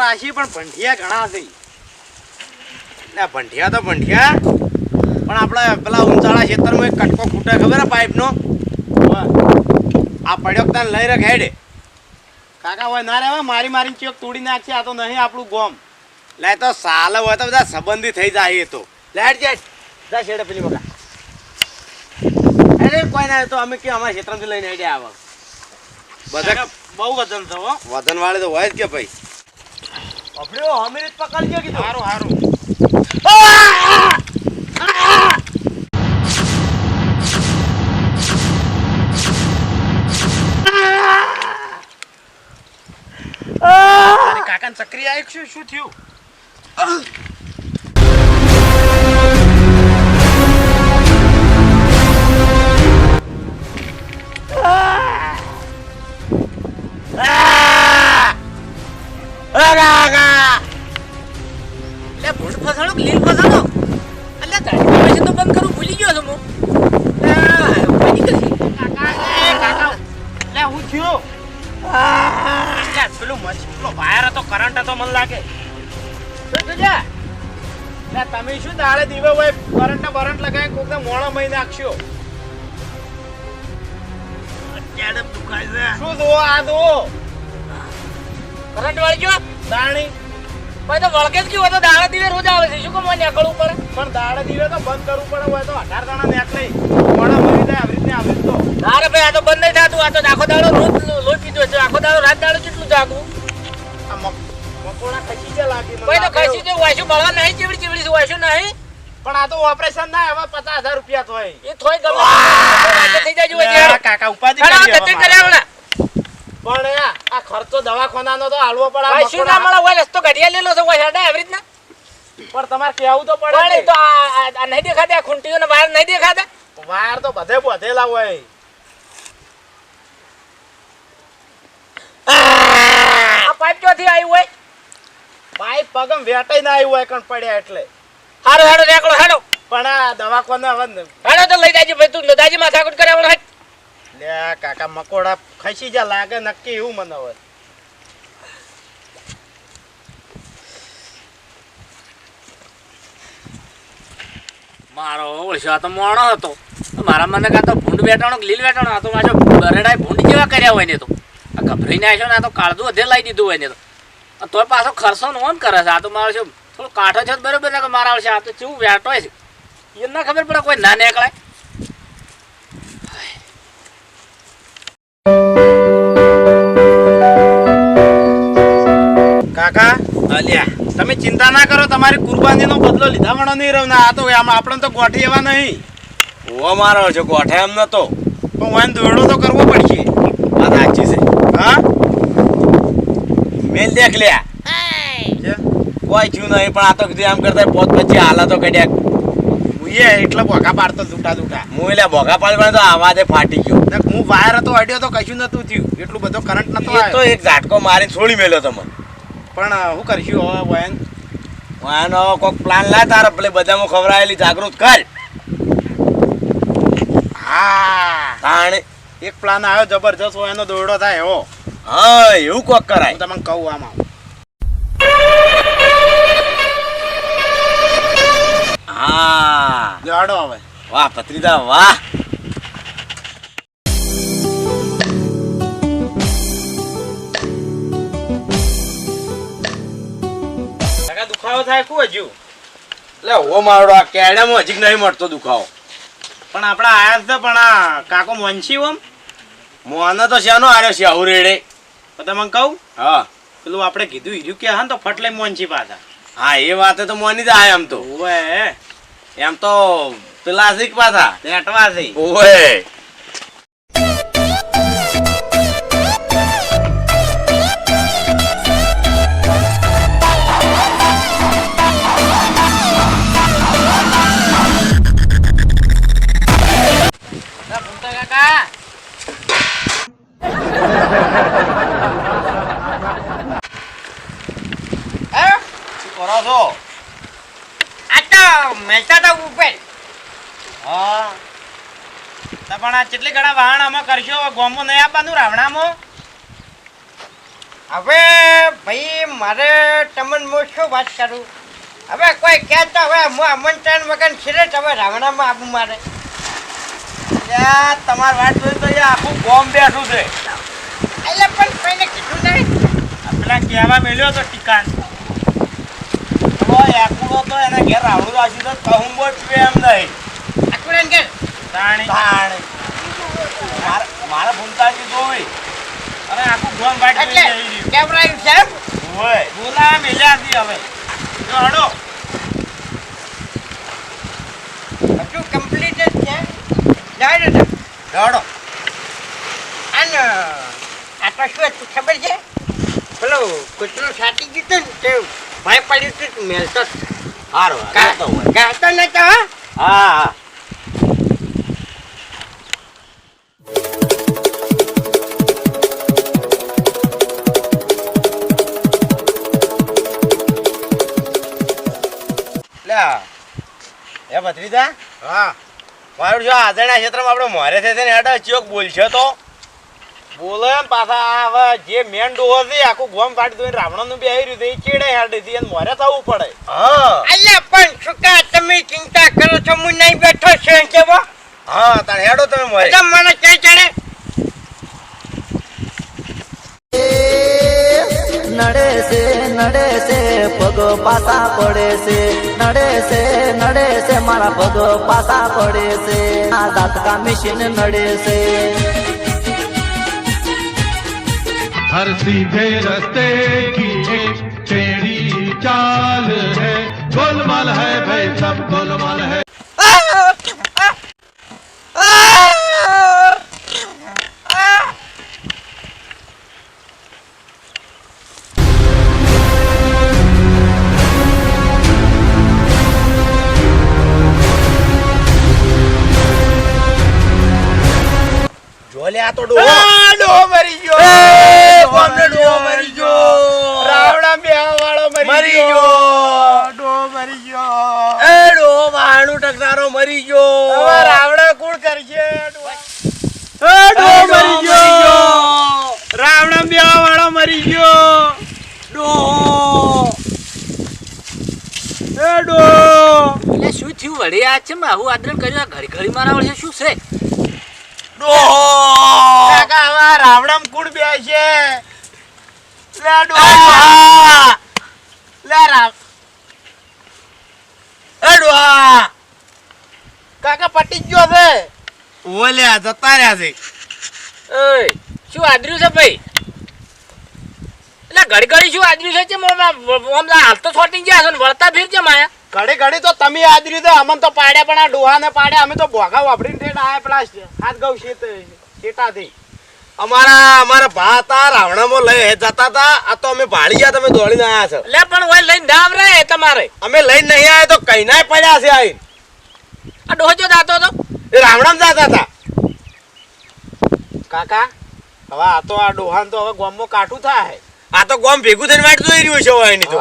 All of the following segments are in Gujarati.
રાશી પણ ભંઠિયા ઘણા છે. એટલે ભંઠિયા તો ભંઠિયા પણ આપણે પેલા ઊંચાળા ખેતરમાં એક કટકો ખૂટે ખબર પાઇપનો? આ પડ્યો તને લઈ રખ હેડે. કાકા હોય ના રે મારી મારી ચોક તોડી નાખશે આ તો નહીં આપણું ગોમ. લે તો સાલ હોય તો બધા સંબંધી થઈ જાય એ તો. લેટ જાય. જા છેડે પેલી બકા. અરે કોઈ ના તો અમે કે અમારા ક્ષેત્રમાંથી લઈને હેડે આવા. બધા બહુ વજન થવો વજન વાળે તો હોય જ કે ભાઈ. અભડ્યો અમીર પકડજો કીધું. સારું સારું કાકા કાકાને ચક્રી આવી શું શું થયું? પેલું પેલો વાયર હતો કરંટ હતો મને લાગે. તમે શું દાડે દીવે હોય કરંટ ને બરંટ લગાવી કોક મોણો મહી નાખશો? અત્યારે દુખાય છે. શું દો આ દો કરંટ વળી ગયો? દાણી. ભાઈ તો વળગે જ ગયો હોય તો દાડા દીવે રોજ આવે છે. શું કામ નીકળવું પડે? પણ દાડા દીવે તો બંધ કરવું પડે હોય તો અઢાર દાણા નીકળે મોડા મરી જાય આવી રીતને આવી તો અરે ભાઈ આ તો બંધ નહીં થતું. આ તો આખો દાડો રોજ લોહી પીધો છે. આખો દાડો રાત દાડો કેટલું જાગવું? મકોડા ખસી જાય લાગી મને તો લાગે. તો વાયસું મળવા નહીં ચીવડી ચીવડી છે વાયસું નહીં. પણ આ તો ઓપરેશન ના એવા પચાસ હજાર રૂપિયા તો એ થોય ગમે થઈ જાય કાકા ઉપાધિ અરે કરી આ ધક્કે કર્યા પણ આ- આ ખર્ચો દવાખાનાનો તો હાલવો પડે ના મળે હોય રસ્તો ઘડિયા લેલો છે હોય હેડા રીતના. પણ તમારે કેવું તો પડે તો નહીં દેખાતા ખૂંટીઓને બહાર નહીં દેખાતા. વાયર તો બધે બધેલા હોય આ પાઇપ ક્યાંથી આવ્યું હોય? પાઇપ પગમ વેટાઈ ના આવ્યું હોય કણ પડ્યા એટલે. હારો હારો રેકડો હાડો. પણ આ દવાખાને હવે હાડો તો લઈ જાજે ભાઈ તું દાજી માથાકૂટ કરે આવડે હાટ. લે કાકા મકોડા ખસી જા લાગે નક્કી એવું મને હવે. મારો ઓળશો તો મોણો હતો. મારા મને કાં તો ભૂંડ બેટાણો લીલ બેટાણો હતો? તો મારો બરેડાએ ભૂંડ જેવા કર્યા હોય ને તો. આ ગભરાઈને આવ્યો ને આ તો કાળદું અધે લાવી દીધું હોય ને તો. તોય પાછો ખર્ચો નો કરે છે. આ તો મારો છે થોડો કાંઠો છે બરોબર ને મારા આવશે. આ તો કેવું વેટો છે? એ ના ખબર પડે કોઈ ના નીકળાય. કાકા અલ્યા તમે ચિંતા ના કરો તમારી કુરબાનીનો બદલો લીધા વણો નહીં રહ્યો ના આ તો આપણે તો ગોઠી એવા નહીં. ઓ મારો છે ગોઠે એમ નતો. પણ વાન દોડો તો કરવો પડશે વાત સાચી છે હા મેલ દેખ લ્યા. કોઈ થયું નહીં પણ આ તો કીધું એમ કરતા પોત પછી હાલા તો કડ્યા. હુંએ એટલે ભોગા પાડતો તૂટા તૂટા હું એટલે ભોગા પાડવા તો આવાજે ફાટી ગયો. ને હું વાયર હતો અડ્યો તો કશું નતું થયું. એટલું બધો કરંટ નતો આવ્યો. તો એક ઝાટકો મારીને છોડી મેલ્યો તમે. પણ શું કરશું હવે વયન વાયનો હવે કોઈક પ્લાન લા તારા ભલે બધામાં ખવડાયેલી જાગૃત કર. હા. તાણે. એક પ્લાન આવ્યો જબરજસ્ત હોય એનો દોરડો થાય એવો. હા એવું કોક કરાય. તમને કહું આમાં. હા. હવે. વાહ પત્રીદા વાહ. દુખાવો થાય કુ હજુ? એટલે ઓ મારો આ કેડામાં હજી નહીં મળતો દુખાવો. પણ આપણા આયા છે પણ આ કાકો વંશી ઓમ? મોને તો શાનો આર્યો છે આવું રેડે. તો તમને કહું? હા. પેલું આપણે કીધું હીર્યું કે હા ને તો ફટ લઈ છે પાછા. હા એ વાતે તો મોની જ આય એમ તો. ઓએ એમ તો પેલા શીખ પાછા. નેટવા છે. ઓએ કાકા શું કરો છો આ તો મહેતા તો ઉપર હા તો પણ આ કેટલી ઘણા વાહણ આમાં કરશો ગોમો નહીં આપવાનું રાવણામાં? હવે ભાઈ મારે તમને શું વાત કરું? હવે કોઈ કહે તો હવે હું આમંત્રણ વગર ખીરે હવે રાવણામાં આવું મારે. તમારી વાત જોઈ તો અહીંયા આખું ગોમ બેઠું છે. એટલે પણ કોઈને કીધું નહીં? પેલા કહેવા મેલ્યો હતો ટીકાન. એકુડો તો એના ઘેર રાવણું રાખ્યું તો કહું બોલ એમ નહીં. આકુડે કે તાણી. તાણ. મારે- મારે ભૂમતાજી જોવી અરે આખું ગોમ બાઈટ એટલે જોઈ જઈ રહ્યું કેવરાયું છે ઓય. બોલા મેલ્યા હતી હવે જો હડો બધું કમ્પ્લીટ જ છે તમે. દોડો. અને આ તો શું હતું ખબર છે પેલો કૂતરો છાટી ગયું હતું ને તે ભાઈ પડ્યું હતું મેલતો. હારું, હારું, તો હોય. ગાતો નતો હો હા લ્યા, એ ભત્રીજા? હા. મારું જો આદરણા ક્ષેત્રમાં આપણે મોરે છે ને હેડો ચોક બોલશે તો. બોલે પાછા હવે જે મેન ડોહો છે આખું ગોમ કાઢી દોઈને રાવણનું બી આવી રહ્યું એ ચેડે હેડે છે મારે મોરે થવું પડે. હા. અલ્યા પણ સુકા તમે ચિંતા કરો છો હું નહીં બેઠો છે કેવો? હા તાણ હેડો તમે મોરે. મને ક્યાં ચડે? નડે છે નડે છે પગ પાસા પડે છે નડે છે નડે છે મારા પગ પાસા પડે છે આ દાંતકા મશીન નડે છે हर सीधे रास्ते की एक टेढ़ी चाल है गोलमाल है भाई सब गोलमाल है મરી ગયો. રાવણ રાવણા કોણ કરશે? ડોહો. ડોહો મરી ગયો. રાવણા બેહવા વાળો મરી ગયો. ડો એ એટલે શું થયું? વળી આ છે આવું આદરણ કર્યું? આ ઘડી ઘડી મારા વળે શું છે? ડો કાકા આવા રાવણામ રાવણામાં કોણ છે લે ડો લે રાવ એ ડોહા કાકા પટી ગયો છે. ઓલ્યા જતા રહ્યા છે. ઓય શું આદર્યું છે ભાઈ? એટલે ઘડી ઘડી શું આદર્યું છે ચેમ આમ હાલ તો છોટી ગયા છો ને વળતા ફીર ચેમ આયા? ઘડી ઘડી તો તમે આદર્યું છે અમને તો પાડ્યા પણ આ ડોહાને પાડ્યા. અમે તો ભોગા વાપરીને ઠેઠ આયા પેલા હાથ ગૌ શેત શેટાથી અમારા અમારા ભા હતા રાવણામાં લઈ જતા હતા આ તો અમે ભાળી ગયા તમે દોડીને આયા છો. એટલે પણ લઈને ના રે તમારે. અમે લઈને નહીં આયા તો કઈનાય પડ્યા છે આઈ આ ડોહો જો દાતો એ રાવણામાં જાતા હતા. કાકા હવે આ તો આ ડોહાન તો હવે ગોમમાં કાઠું થાય. આ તો ગોમ ભેગું થઈને વાટ જોઈ રહ્યું છે વાયની તો.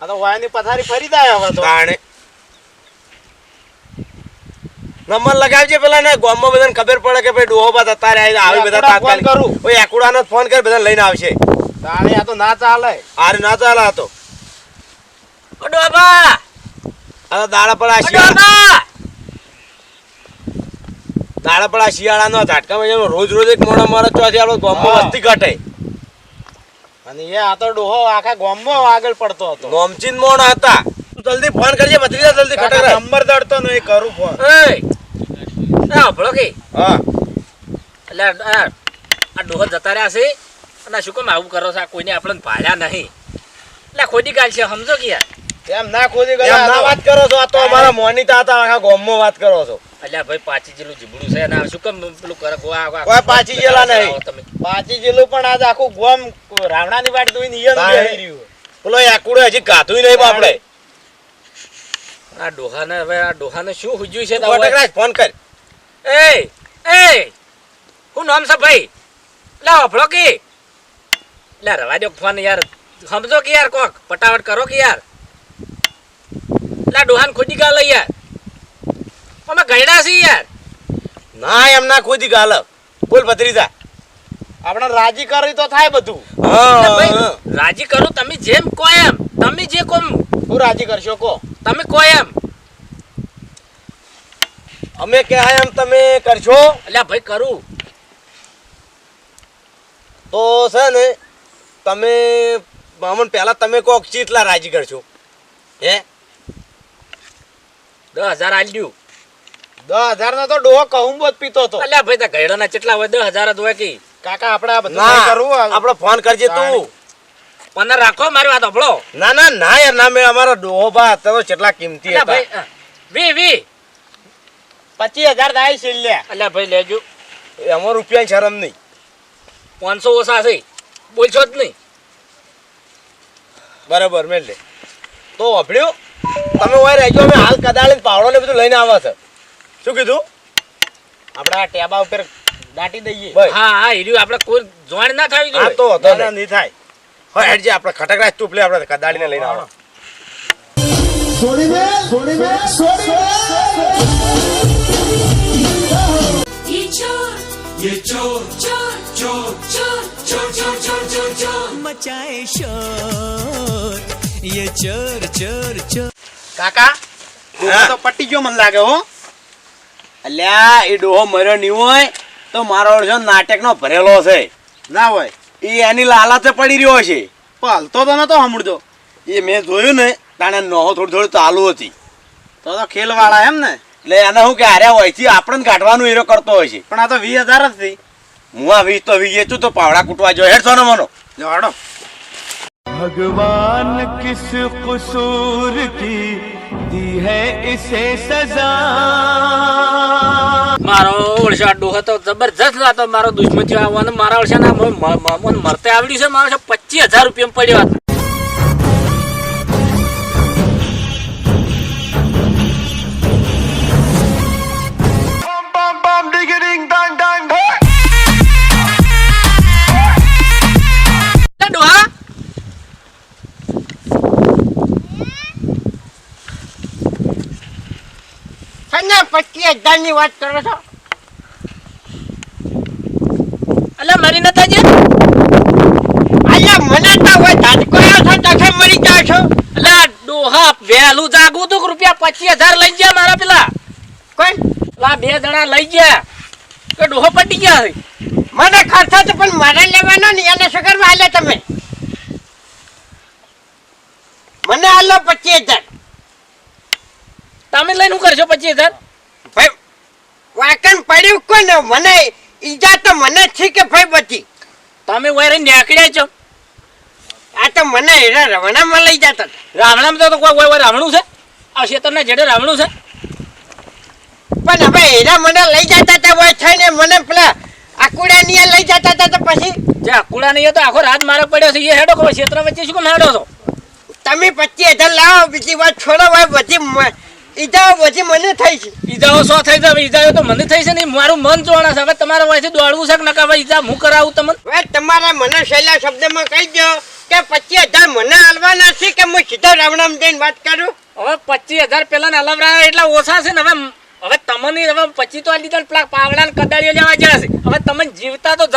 આ તો વાયની પથારી ફરી જાય હવે તો. તાણે. નંબર લગાવજે પેલા ને ગામમાં બધાને ખબર પડે કે ભાઈ ડોહો બધા અત્યારે આવી બધા તાત્કાલિક. કરું. ઓય એકુડાનો ફોન કરી બધા લઈને આવશે તાણે આ તો ના ચાલે. આરે ના ચાલે આ તો. ડોબા આ તો દાડા ઓ શિયાળા. દાડા પડા શિયાળાનો ઝાટકામાં જેનો રોજ રોજ એક મોડા મારે ચોથી આલો ગામમાં વસ્તી ઘટે. અને એ આ તો ડોહો આખા ગામમાં આગળ પડતો હતો. નોમચીન મોણ હતા. તું જલ્દી ફોન કરજે ભત્રીજા જલ્દી ખટક નંબર દડતો નહીં કરું ફોન. એ આ ભળો કે? હા. એટલે આ આ ડોહો જતા રહ્યા છે. અને આ શું કેમ આવું કરો છો? કોઈને આપણને ભાડ્યા નહીં. એટલે ખોટી ગાલ છે સમજો કે યાર. એમ ના ખોદી એમ ના વાત કરો છો આ તો અમારા મોની તાતા આખા ગોમમાં વાત કરો છો. અલ્યા ભાઈ પાછી જેલું જીબડું છે ના શું કેમ પેલું કરે? ગોવા કોઈ પાછી જેલા નહીં. પાછી જેલું પણ આજ આખું ગોમ રાવણાની વાટ જોઈને ઈયન બેહી રહ્યું પેલો એકુડે હજી ગાતું નહીં બાપડે. આ ડોહાને હવે આ ડોહાને શું હુજ્યું છે તો ફોન કર. એ એ હું નામ છે ભાઈ? લા અફળો કે. લે રવા દો ફોન યાર. સમજો કે યાર કોક? પટાવટ કરો કે યાર? ડોહાન ખોદી ગાલ યાર. અમે ગયડા છીએ યાર. ના એમ ના ખોદી ગાલ બોલ ભત્રીજા. આપણે રાજી કરી તો થાય બધું. રાજી કરો તમે જેમ કહો એમ. તમે જે કહો હું રાજી કરશો કો તમે કહો એમ. અમે કહેવાય એમ તમે કરશો? એટલે ભાઈ કરું. તો છે ને તમે અમને પહેલા તમે કહો ચીટલા રાજી કરશો? હે? દસ હજાર આલ્યું. દસ હજાર નો તો ડોહો કહું જ પીતો હતો. અલ્યા ભાઈ તા ગયડાના કેટલા હોય? દસ હજાર જ હોય કે કાકા આપણે આ બધું કરવું આપણે ફોન કરજે તું. પંદર રાખો મારી વાત હભળો ના ના ના યાર ના મેં અમારો ડોહો બા અત્યારે કેટલા કિંમતી હતા. વી વી. પચીસ હજાર થાય છે અલ્યા ભાઈ લેજો. એમાં રૂપિયા શરમ નહીં. પાંચસો ઓછા છે. બોલશો જ નહીં. બરાબર મેં લે તો વાપર્યું? તમે ઓય રહેજો અમે હાલ કદાળ પાવડો ને બધું લઈને આવે છે. શું કીધું? આપણે આ ટેબા ઉપર દાટી દઈએ. હા હા હીર્યું આપણે કોઈ જોઈન ના થવી જોઈએ. તો તો નહીં થાય. હોય હેડજે આપણે ખટકરાજ ટૂપલે આપણે કદાળીને લઈને આવો. છોડી દે છોડી દે શોર. ये चोर चोर કાકા તો પટી ગયો મન લાગે હો. અલ્યા એ ડોહો મર્યો નહીં હોય તો મારો અર્જો નાટક નો ભરેલો છે. ના હોય. એ એની લાલતે પડી રહ્યો છે. પાલતો તો નતો સાંભળતો એ મેં જોયું ને તાણે નહો થોડી થોડી ચાલુ હતી. તો તો ખેલવાળા એમ ને? એટલે એને હું કે હારે હોય છે આપણને કાઢવાનું એરો કરતો હોય છે. પણ આ તો વીસ હજાર જ થઈ હું આ વીસ તો વીસ તું તો પાવડા કૂટવા જો હેડ સોનો મનો. જોડો ભગવાન કિસ કસૂર કી है इसे सजा મારો ઓળશા ડોહો તો જબરજસ્ત હતો મારો દુશ્મન થયો આવવાનો મારા ઓળશા ના મ- મ- મ- મને મરતે આવડ્યું છે મારો પચીસ હજાર રૂપિયા પડ્યો હતો સંજય હજારની વાત કરો છો? અલ્યા મરી નતા જે અલ્યા મને તો હવે ધાટકો છો તખે મરી જાવ છો? અલ્યા ડોહા વહેલું જાગું તું રૂપિયા પચીસ હજાર લઈ ગયા મારા પેલા? કોણ પેલા બે જણા લઈ ગયા. કે ડોહો પટી ગયા મને ખર્ચો તો પણ મારે લેવાનો ને એને શું કરવા હાલે તમે? મને હાલો પચીસ હજાર. તમે લઈને શું કરશો પચીસ હજાર? વાકણ પડ્યું કોણ મને ઈજા તો મને છે કે ભાઈ બધી? તમે વારે નીકળ્યા છો. આ તો મને હીરા રવણામાં લઈ જતા. રાવણામાં તો કોઈ કોઈ રાવણું છે? આ ક્ષેત્રના જેડે રાવણું છે? પણ હવે હીરા મને લઈ જતા હતા હોય છે ને મને પેલા આકુડા ની લઈ જતા હતા તો પછી? જે આકુડા નહીં તો આખો રાત મારો પડ્યો છે એ હેડો કોઈ ક્ષેત્ર વચ્ચે શું હેડો છો? તમે પચીસ હજાર લાવો બીજી વાત છોડો ભાઈ બધી ઈજાઓ પછી મને થઈ છે. ઈજાઓ સો થઈ જાય ઈજાઓ તો મને થઈ છે નહીં મારું મન જોણા છે. હવે તમારે વયથી દોડવું છે કે નકા હવે ઈજા હું કરાવું તમને? હવે તમારા મને સહેલા શબ્દમાં કહી દો કે પચીસ હજાર મને હાલવાના છે કે હું સીધો રાવણામ જઈને વાત કરું? હવે પચીસ હજાર પેલા ને અલવરા એટલા ઓછા છે ને હવે હવે તમને હવે પચીસ તો આ લીધા પેલા પાવડા ને કદાળીઓ લેવા છે. હવે તમે જીવતા તો